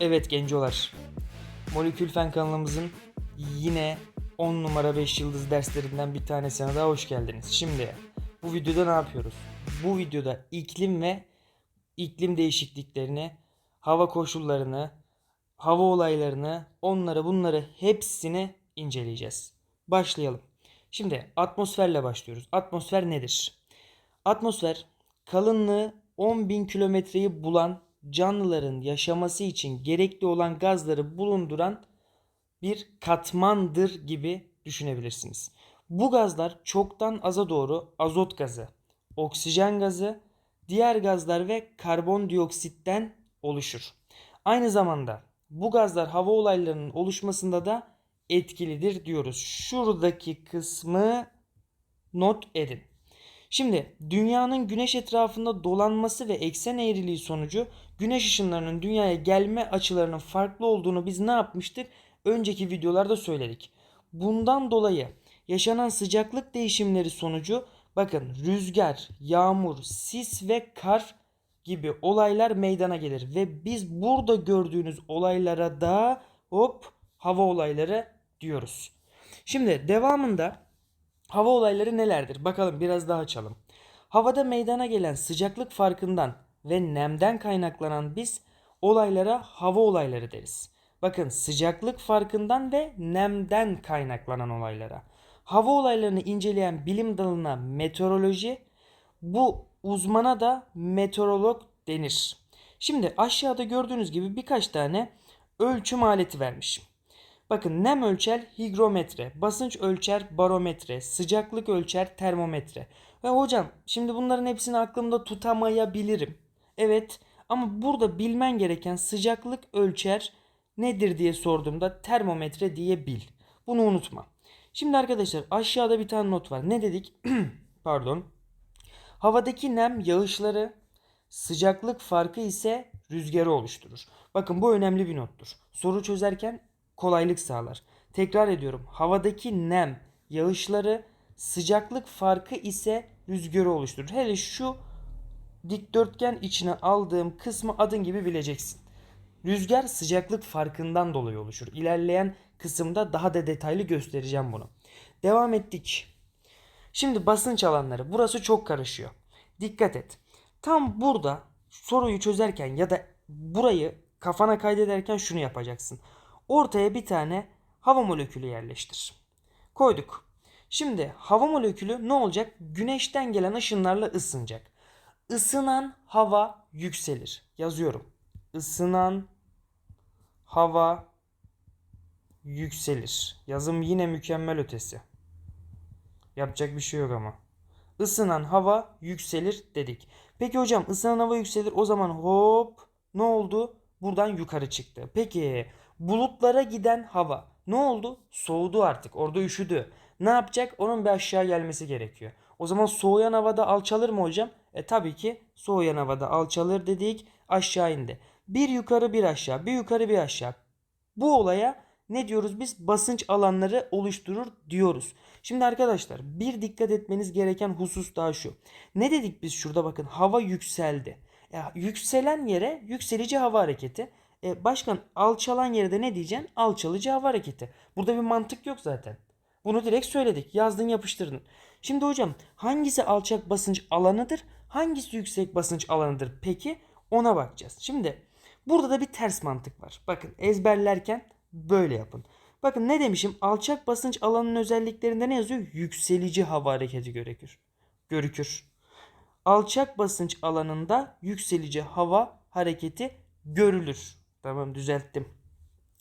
Evet gencolar. Molekül Fen kanalımızın yine 10 numara 5 yıldız derslerinden bir tanesine daha hoş geldiniz. Şimdi bu videoda ne yapıyoruz? Bu videoda iklim ve iklim değişikliklerini, hava koşullarını, hava olaylarını, onları bunları hepsini inceleyeceğiz. Başlayalım. Şimdi atmosferle başlıyoruz. Atmosfer nedir? Atmosfer kalınlığı 10.000 kilometreyi bulan canlıların yaşaması için gerekli olan gazları bulunduran bir katmandır gibi düşünebilirsiniz. Bu gazlar çoktan aza doğru azot gazı, oksijen gazı, diğer gazlar ve karbondioksitten oluşur. Aynı zamanda bu gazlar hava olaylarının oluşmasında da etkilidir diyoruz. Şuradaki kısmı not edin. Şimdi dünyanın güneş etrafında dolanması ve eksen eğriliği sonucu güneş ışınlarının dünyaya gelme açılarının farklı olduğunu biz ne yapmıştık? Önceki videolarda söyledik. Bundan dolayı yaşanan sıcaklık değişimleri sonucu bakın rüzgar, yağmur, sis ve kar gibi olaylar meydana gelir ve biz burada gördüğünüz olaylara da hop hava olayları diyoruz. Şimdi devamında Hava olayları nelerdir? Bakalım biraz daha açalım. Havada meydana gelen sıcaklık farkından ve nemden kaynaklanan biz olaylara hava olayları deriz. Bakın sıcaklık farkından ve nemden kaynaklanan olaylara. Hava olaylarını inceleyen bilim dalına meteoroloji, bu uzmana da meteorolog denir. Şimdi aşağıda gördüğünüz gibi birkaç tane ölçüm aleti vermiş. Bakın nem ölçer higrometre, basınç ölçer barometre, sıcaklık ölçer termometre. Ve hocam şimdi bunların hepsini aklımda tutamayabilirim. Evet ama burada bilmen gereken sıcaklık ölçer nedir diye sorduğumda termometre diye bil. Bunu unutma. Şimdi arkadaşlar aşağıda bir tane not var. Ne dedik? Pardon. Havadaki nem yağışları, sıcaklık farkı ise rüzgarı oluşturur. Bakın bu önemli bir nottur. Soru çözerken kolaylık sağlar. Tekrar ediyorum. Havadaki nem, yağışları, sıcaklık farkı ise rüzgarı oluşturur. Hele şu dikdörtgen içine aldığım kısmı adın gibi bileceksin. Rüzgar sıcaklık farkından dolayı oluşur. İlerleyen kısımda daha da detaylı göstereceğim bunu. Devam ettik. Şimdi basınç alanları. Burası çok karışıyor. Dikkat et. Tam burada soruyu çözerken ya da burayı kafana kaydederken şunu yapacaksın. Ortaya bir tane hava molekülü yerleştir. Koyduk. Şimdi hava molekülü ne olacak? Güneşten gelen ışınlarla ısınacak. Isınan hava yükselir. Yazıyorum. Isınan hava yükselir. Yazım yine mükemmel ötesi. Yapacak bir şey yok ama. Isınan hava yükselir dedik. Peki hocam ısınan hava yükselir o zaman hop ne oldu? Buradan yukarı çıktı. Peki bulutlara giden hava ne oldu? Soğudu artık. Orada üşüdü. Ne yapacak? Onun bir aşağı gelmesi gerekiyor. O zaman soğuyan havada alçalır mı hocam? E tabii ki soğuyan havada alçalır dedik. Aşağı indi. Bir yukarı bir aşağı. Bir yukarı bir aşağı. Bu olaya ne diyoruz biz? Basınç alanları oluşturur diyoruz. Şimdi arkadaşlar bir dikkat etmeniz gereken husus daha şu. Ne dedik biz şurada bakın hava yükseldi. E, yükselen yere yükselici hava hareketi. E, başkan alçalan yere de ne diyeceksin? Alçalıcı hava hareketi. Burada bir mantık yok zaten. Bunu direkt söyledik. Yazdın yapıştırdın. Şimdi hocam hangisi alçak basınç alanıdır? Hangisi yüksek basınç alanıdır? Peki ona bakacağız. Şimdi burada da bir ters mantık var. Bakın ezberlerken böyle yapın. Bakın ne demişim? Alçak basınç alanının özelliklerinde ne yazıyor? Yükselici hava hareketi görükür. Görükür. Alçak basınç alanında yükselici hava hareketi görülür. Tamam düzelttim.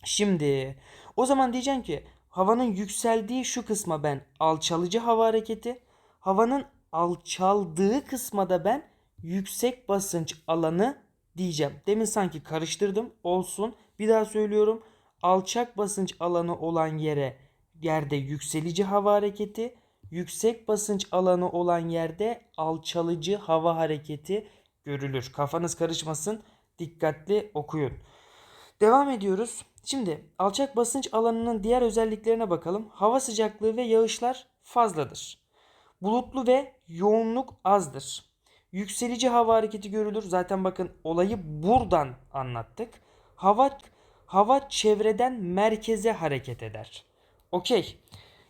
Şimdi o zaman diyeceğim ki havanın yükseldiği şu kısma ben alçalıcı hava hareketi, havanın alçaldığı kısma da ben yüksek basınç alanı diyeceğim. Demin sanki karıştırdım. Olsun. Bir daha söylüyorum. Alçak basınç alanı olan yere yerde yükselici hava hareketi, yüksek basınç alanı olan yerde alçalıcı hava hareketi görülür. Kafanız karışmasın. Dikkatli okuyun. Devam ediyoruz. Şimdi alçak basınç alanının diğer özelliklerine bakalım. Hava sıcaklığı ve yağışlar fazladır. Bulutlu ve yoğunluk azdır. Yükselici hava hareketi görülür. Zaten bakın olayı buradan anlattık. Hava hava çevreden merkeze hareket eder. Okey.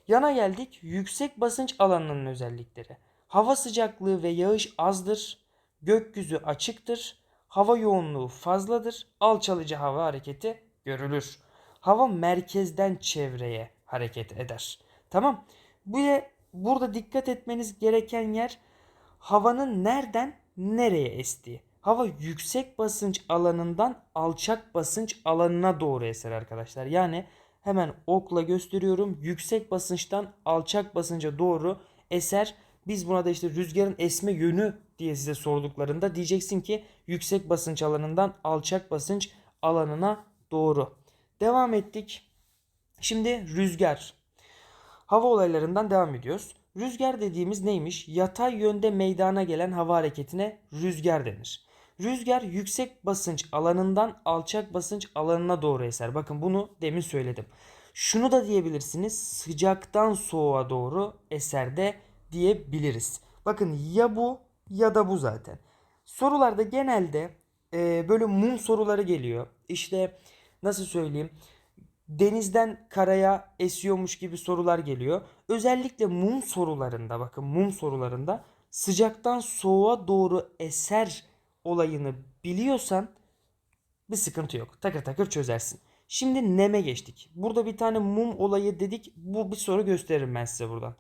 Yana geldik. Yüksek basınç alanının özellikleri. Hava sıcaklığı ve yağış azdır. Gökyüzü açıktır. Hava yoğunluğu fazladır. Alçalıcı hava hareketi görülür. Hava merkezden çevreye hareket eder. Tamam. Bu de burada dikkat etmeniz gereken yer havanın nereden nereye estiği. Hava yüksek basınç alanından alçak basınç alanına doğru eser arkadaşlar. Yani hemen okla gösteriyorum. Yüksek basınçtan alçak basınca doğru eser. Biz buna da işte rüzgarın esme yönü diye size sorduklarında diyeceksin ki yüksek basınç alanından alçak basınç alanına doğru. Devam ettik. Şimdi rüzgar. Hava olaylarından devam ediyoruz. Rüzgar dediğimiz neymiş? Yatay yönde meydana gelen hava hareketine rüzgar denir. Rüzgar yüksek basınç alanından alçak basınç alanına doğru eser. Bakın bunu demin söyledim. Şunu da diyebilirsiniz. Sıcaktan soğuğa doğru eser de diyebiliriz. Bakın ya bu ya da bu zaten. Sorularda genelde e, böyle mum soruları geliyor. İşte nasıl söyleyeyim? denizden karaya esiyormuş gibi sorular geliyor. Özellikle mum sorularında bakın mum sorularında sıcaktan soğuğa doğru eser olayını biliyorsan bir sıkıntı yok. Takır takır çözersin. Şimdi neme geçtik. Burada bir tane mum olayı dedik. Bu bir soru gösteririm ben size buradan.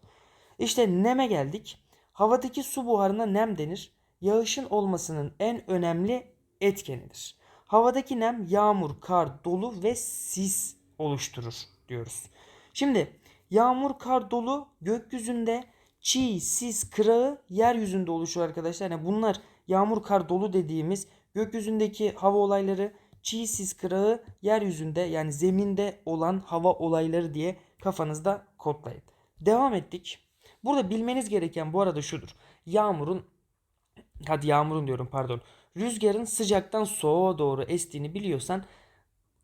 İşte neme geldik. Havadaki su buharına nem denir. Yağışın olmasının en önemli etkenidir. Havadaki nem yağmur, kar, dolu ve sis oluşturur diyoruz. Şimdi yağmur, kar, dolu gökyüzünde çiğ, sis, kırağı yeryüzünde oluşur arkadaşlar. Yani bunlar yağmur, kar, dolu dediğimiz gökyüzündeki hava olayları çiğ, sis, kırağı yeryüzünde yani zeminde olan hava olayları diye kafanızda kodlayın. Devam ettik. Burada bilmeniz gereken bu arada şudur. Yağmurun hadi yağmurun diyorum pardon. Rüzgarın sıcaktan soğuğa doğru estiğini biliyorsan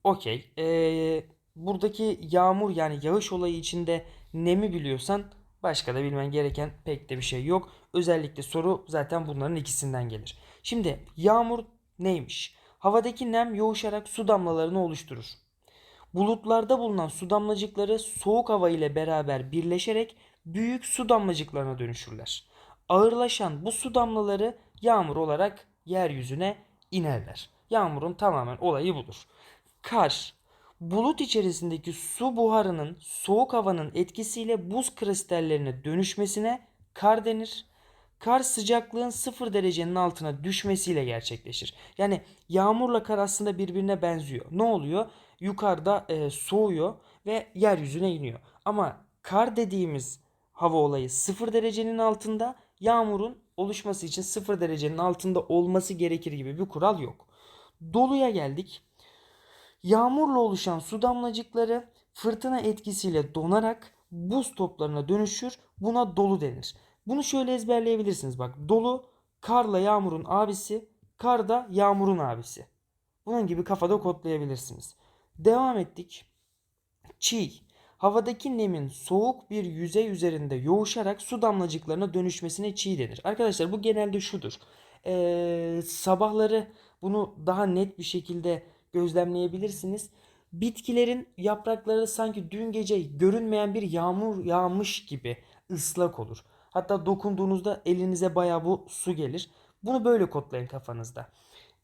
okey. Ee, buradaki yağmur yani yağış olayı içinde nemi biliyorsan başka da bilmen gereken pek de bir şey yok. Özellikle soru zaten bunların ikisinden gelir. Şimdi yağmur neymiş? Havadaki nem yoğuşarak su damlalarını oluşturur. Bulutlarda bulunan su damlacıkları soğuk hava ile beraber birleşerek büyük su damlacıklarına dönüşürler. Ağırlaşan bu su damlaları yağmur olarak yeryüzüne inerler. Yağmurun tamamen olayı budur. Kar, bulut içerisindeki su buharının soğuk havanın etkisiyle buz kristallerine dönüşmesine kar denir. Kar sıcaklığın sıfır derecenin altına düşmesiyle gerçekleşir. Yani yağmurla kar aslında birbirine benziyor. Ne oluyor? Yukarıda e, soğuyor ve yeryüzüne iniyor. Ama kar dediğimiz hava olayı sıfır derecenin altında yağmurun oluşması için sıfır derecenin altında olması gerekir gibi bir kural yok. Doluya geldik. Yağmurla oluşan su damlacıkları fırtına etkisiyle donarak buz toplarına dönüşür. Buna dolu denir. Bunu şöyle ezberleyebilirsiniz. Bak dolu karla yağmurun abisi, kar da yağmurun abisi. Bunun gibi kafada kodlayabilirsiniz. Devam ettik. Çiğ. Havadaki nemin soğuk bir yüzey üzerinde yoğuşarak su damlacıklarına dönüşmesine çiğ denir. Arkadaşlar bu genelde şudur. Ee, sabahları bunu daha net bir şekilde gözlemleyebilirsiniz. Bitkilerin yaprakları sanki dün gece görünmeyen bir yağmur yağmış gibi ıslak olur. Hatta dokunduğunuzda elinize baya bu su gelir. Bunu böyle kodlayın kafanızda.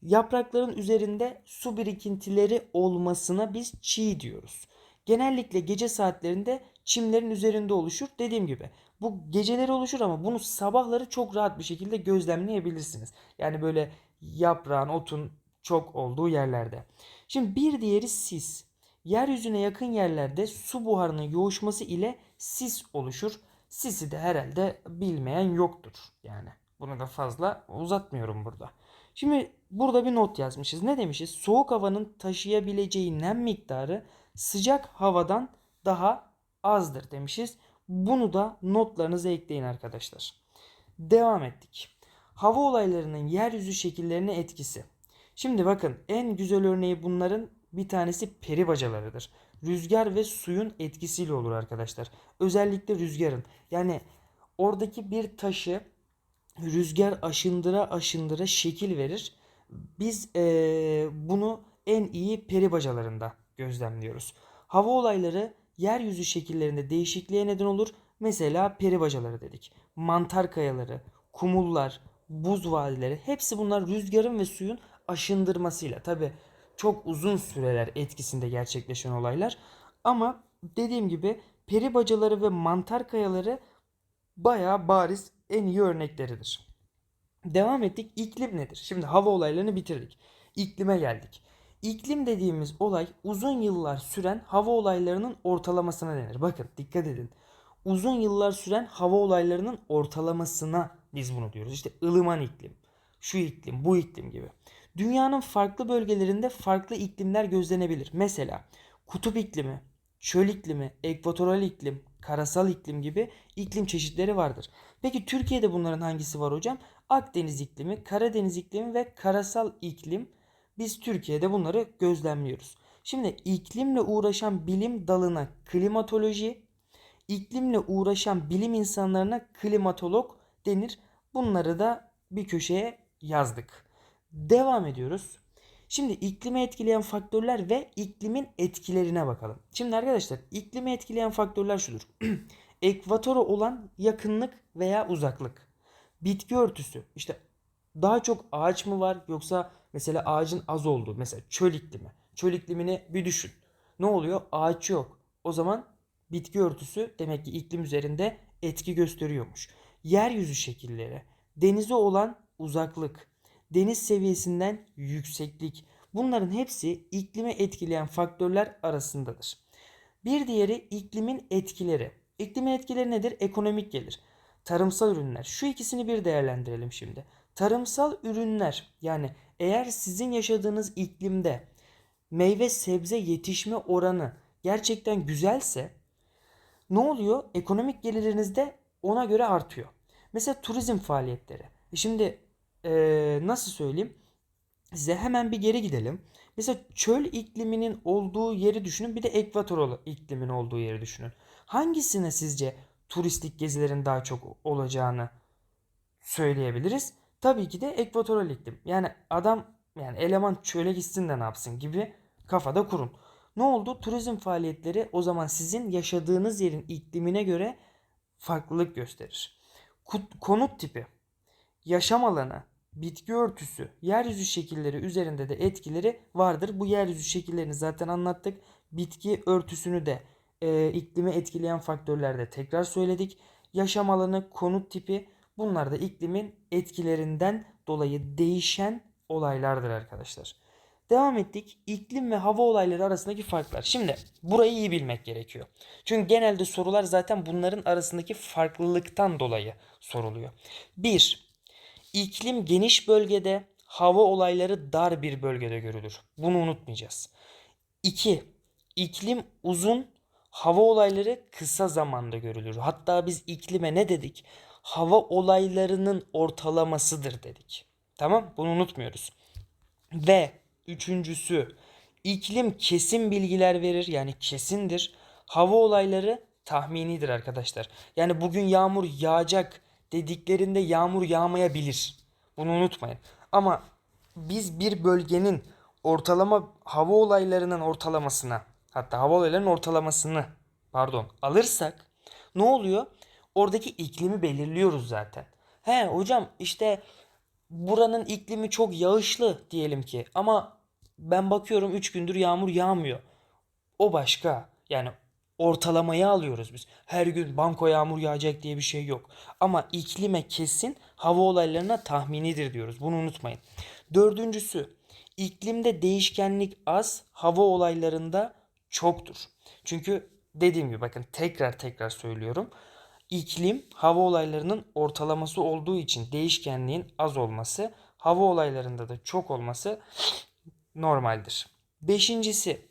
Yaprakların üzerinde su birikintileri olmasına biz çiğ diyoruz. Genellikle gece saatlerinde çimlerin üzerinde oluşur. Dediğim gibi bu geceleri oluşur ama bunu sabahları çok rahat bir şekilde gözlemleyebilirsiniz. Yani böyle yaprağın, otun çok olduğu yerlerde. Şimdi bir diğeri sis. Yeryüzüne yakın yerlerde su buharının yoğuşması ile sis oluşur. Sisi de herhalde bilmeyen yoktur. Yani bunu da fazla uzatmıyorum burada. Şimdi burada bir not yazmışız. Ne demişiz? Soğuk havanın taşıyabileceği nem miktarı sıcak havadan daha azdır demişiz. Bunu da notlarınıza ekleyin arkadaşlar. Devam ettik. Hava olaylarının yeryüzü şekillerine etkisi. Şimdi bakın en güzel örneği bunların bir tanesi peri bacalarıdır. Rüzgar ve suyun etkisiyle olur arkadaşlar. Özellikle rüzgarın. Yani oradaki bir taşı rüzgar aşındıra aşındıra şekil verir. Biz ee, bunu en iyi peri bacalarında gözlemliyoruz. Hava olayları yeryüzü şekillerinde değişikliğe neden olur. Mesela peri bacaları dedik. Mantar kayaları, kumullar, buz vadileri hepsi bunlar rüzgarın ve suyun aşındırmasıyla tabi çok uzun süreler etkisinde gerçekleşen olaylar. Ama dediğim gibi peri bacaları ve mantar kayaları bayağı bariz en iyi örnekleridir. Devam ettik. İklim nedir? Şimdi hava olaylarını bitirdik. İklime geldik. İklim dediğimiz olay uzun yıllar süren hava olaylarının ortalamasına denir. Bakın dikkat edin. Uzun yıllar süren hava olaylarının ortalamasına biz bunu diyoruz. İşte ılıman iklim, şu iklim, bu iklim gibi. Dünyanın farklı bölgelerinde farklı iklimler gözlenebilir. Mesela kutup iklimi, çöl iklimi, ekvatoral iklim, karasal iklim gibi iklim çeşitleri vardır. Peki Türkiye'de bunların hangisi var hocam? Akdeniz iklimi, Karadeniz iklimi ve karasal iklim. Biz Türkiye'de bunları gözlemliyoruz. Şimdi iklimle uğraşan bilim dalına klimatoloji, iklimle uğraşan bilim insanlarına klimatolog denir. Bunları da bir köşeye yazdık. Devam ediyoruz. Şimdi iklimi etkileyen faktörler ve iklimin etkilerine bakalım. Şimdi arkadaşlar iklimi etkileyen faktörler şudur. Ekvatora olan yakınlık veya uzaklık. Bitki örtüsü. İşte daha çok ağaç mı var yoksa mesela ağacın az olduğu mesela çöl iklimi. Çöl iklimini bir düşün. Ne oluyor? Ağaç yok. O zaman bitki örtüsü demek ki iklim üzerinde etki gösteriyormuş. Yeryüzü şekilleri, denize olan uzaklık, deniz seviyesinden yükseklik. Bunların hepsi iklimi etkileyen faktörler arasındadır. Bir diğeri iklimin etkileri. İklimin etkileri nedir? Ekonomik gelir. Tarımsal ürünler. Şu ikisini bir değerlendirelim şimdi. Tarımsal ürünler yani eğer sizin yaşadığınız iklimde meyve sebze yetişme oranı gerçekten güzelse ne oluyor? Ekonomik geliriniz de ona göre artıyor. Mesela turizm faaliyetleri. E Şimdi eee, nasıl söyleyeyim? Size hemen bir geri gidelim. Mesela çöl ikliminin olduğu yeri düşünün. Bir de ekvatoral iklimin olduğu yeri düşünün. Hangisine sizce turistik gezilerin daha çok olacağını söyleyebiliriz? Tabii ki de ekvatoral iklim. Yani adam yani eleman çöle gitsin de ne yapsın gibi kafada kurun. Ne oldu? Turizm faaliyetleri o zaman sizin yaşadığınız yerin iklimine göre farklılık gösterir. Konut tipi, yaşam alanı, bitki örtüsü, yeryüzü şekilleri üzerinde de etkileri vardır. Bu yeryüzü şekillerini zaten anlattık. Bitki örtüsünü de e, iklimi etkileyen faktörlerde tekrar söyledik. Yaşam alanı, konut tipi bunlar da iklimin etkilerinden dolayı değişen olaylardır arkadaşlar. Devam ettik. İklim ve hava olayları arasındaki farklar. Şimdi burayı iyi bilmek gerekiyor. Çünkü genelde sorular zaten bunların arasındaki farklılıktan dolayı soruluyor. 1. İklim geniş bölgede, hava olayları dar bir bölgede görülür. Bunu unutmayacağız. 2. İklim uzun, hava olayları kısa zamanda görülür. Hatta biz iklime ne dedik? Hava olaylarının ortalamasıdır dedik. Tamam? Bunu unutmuyoruz. Ve üçüncüsü iklim kesin bilgiler verir yani kesindir. Hava olayları tahminidir arkadaşlar. Yani bugün yağmur yağacak dediklerinde yağmur yağmayabilir. Bunu unutmayın. Ama biz bir bölgenin ortalama hava olaylarının ortalamasına hatta hava olaylarının ortalamasını pardon alırsak ne oluyor? Oradaki iklimi belirliyoruz zaten. He hocam işte buranın iklimi çok yağışlı diyelim ki ama ben bakıyorum 3 gündür yağmur yağmıyor. O başka. Yani ortalamayı alıyoruz biz. Her gün banko yağmur yağacak diye bir şey yok. Ama iklime kesin hava olaylarına tahminidir diyoruz. Bunu unutmayın. Dördüncüsü iklimde değişkenlik az, hava olaylarında çoktur. Çünkü dediğim gibi bakın tekrar tekrar söylüyorum. İklim hava olaylarının ortalaması olduğu için değişkenliğin az olması, hava olaylarında da çok olması normaldir. Beşincisi,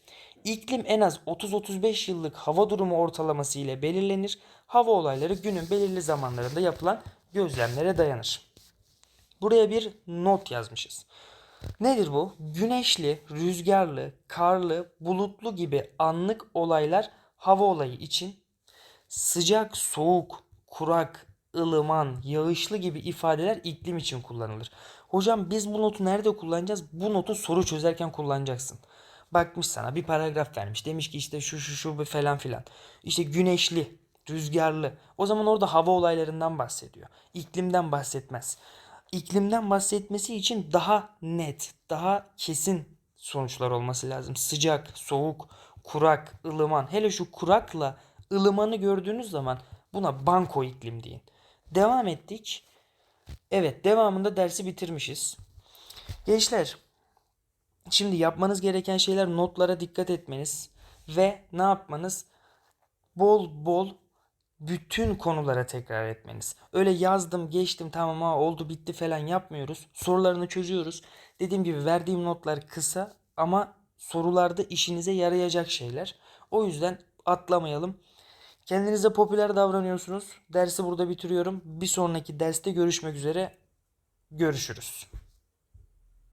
iklim en az 30-35 yıllık hava durumu ortalaması ile belirlenir. Hava olayları günün belirli zamanlarında yapılan gözlemlere dayanır. Buraya bir not yazmışız. Nedir bu? Güneşli, rüzgarlı, karlı, bulutlu gibi anlık olaylar hava olayı için sıcak, soğuk, kurak, ılıman, yağışlı gibi ifadeler iklim için kullanılır. Hocam biz bu notu nerede kullanacağız? Bu notu soru çözerken kullanacaksın. Bakmış sana bir paragraf vermiş. Demiş ki işte şu şu şu falan filan. İşte güneşli, rüzgarlı. O zaman orada hava olaylarından bahsediyor. İklimden bahsetmez. İklimden bahsetmesi için daha net, daha kesin sonuçlar olması lazım. Sıcak, soğuk, kurak, ılıman. Hele şu kurakla ılımanı gördüğünüz zaman buna banko iklim deyin. Devam ettik. Evet, devamında dersi bitirmişiz. Gençler, şimdi yapmanız gereken şeyler notlara dikkat etmeniz ve ne yapmanız? Bol bol bütün konulara tekrar etmeniz. Öyle yazdım, geçtim, tamam ha oldu, bitti falan yapmıyoruz. Sorularını çözüyoruz. Dediğim gibi verdiğim notlar kısa ama sorularda işinize yarayacak şeyler. O yüzden atlamayalım. Kendinize popüler davranıyorsunuz. Dersi burada bitiriyorum. Bir sonraki derste görüşmek üzere. Görüşürüz.